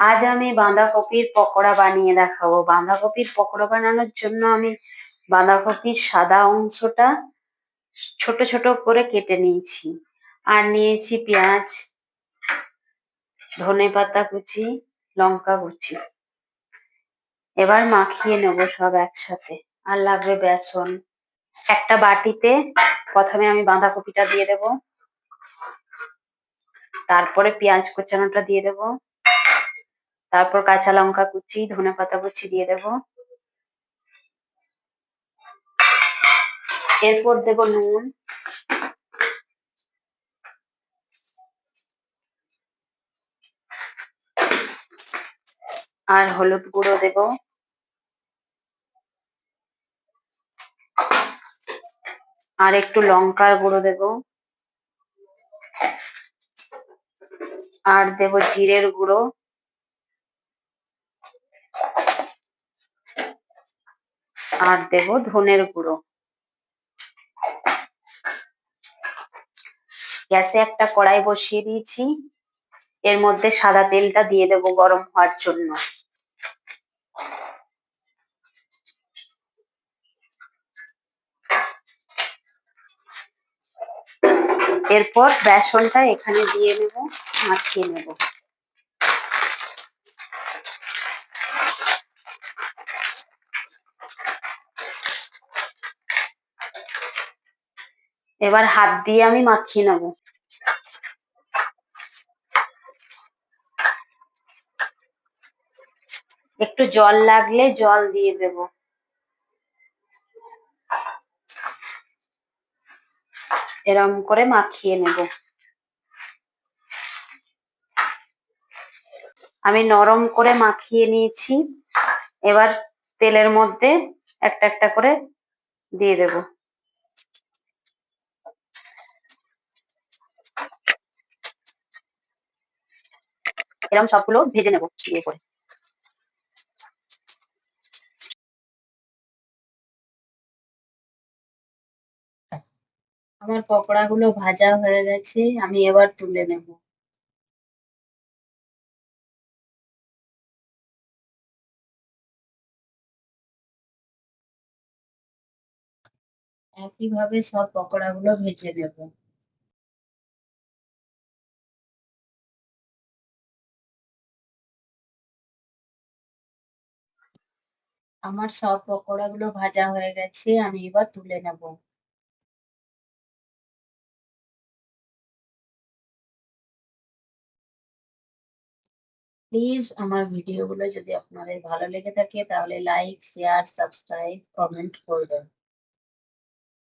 আজ আমি বাঁধাকপির পকোড়া বানিয়ে দেখাবো। বাঁধাকপির পকোড়া বানানোর জন্য আমি বাঁধাকপির সাদা অংশটা ছোট ছোট করে কেটে নিয়েছি। আর নিয়েছি পেঁয়াজ, ধনে পাতা কুচি, লঙ্কা কুচি। এবার মাখিয়ে নেব সব একসাথে। আর লাগবে বেসন। একটা বাটিতে প্রথমে আমি বাঁধাকপিটা দিয়ে দেব। তারপরে পেঁয়াজ কুচানোটা দিয়ে দেব। তারপর কাঁচা লঙ্কা কুচি, ধনে পাতা কুচি দিয়ে দেব। এরপর দেব নুন। আর হলুদ গুঁড়ো দেব। আর একটু লঙ্কার গুঁড়ো দেব। আর দেব জিরের গুঁড়ো। আর দেব ধনের গুঁড়ো। গ্যাসে একটা কড়াই বসিয়ে দিয়েছি। এর মধ্যে সাদা তেলটা দিয়ে দেব গরম হওয়ার জন্য। এরপর বেসনটা এখানে দিয়ে নেব, মাখিয়ে নেব। এবার হাত দিয়ে আমি মাখিয়ে নেব। একটু জল লাগলে জল দিয়ে দেব। এরম করে মাখিয়ে নেব। আমি নরম করে মাখিয়ে নিয়েছি। এবার তেলের মধ্যে একটা একটা করে দিয়ে দেব। এরকম সবগুলো ভেজে নেব দিয়ে করে। আমার পকোড়াগুলো ভাজা হয়ে গেছে, আমি এবার তুলে নেব। একইভাবে সব পকোড়াগুলো ভেজে নেব। আমার সব পকোড়া গুলো ভাজা হয়ে গেছে, আমি এবার তুলে নেব। প্লিজ আমার ভিডিওগুলো যদি আপনাদের ভালো লেগে থাকে, তাহলে লাইক, শেয়ার, সাবস্ক্রাইব, কমেন্ট করবেন।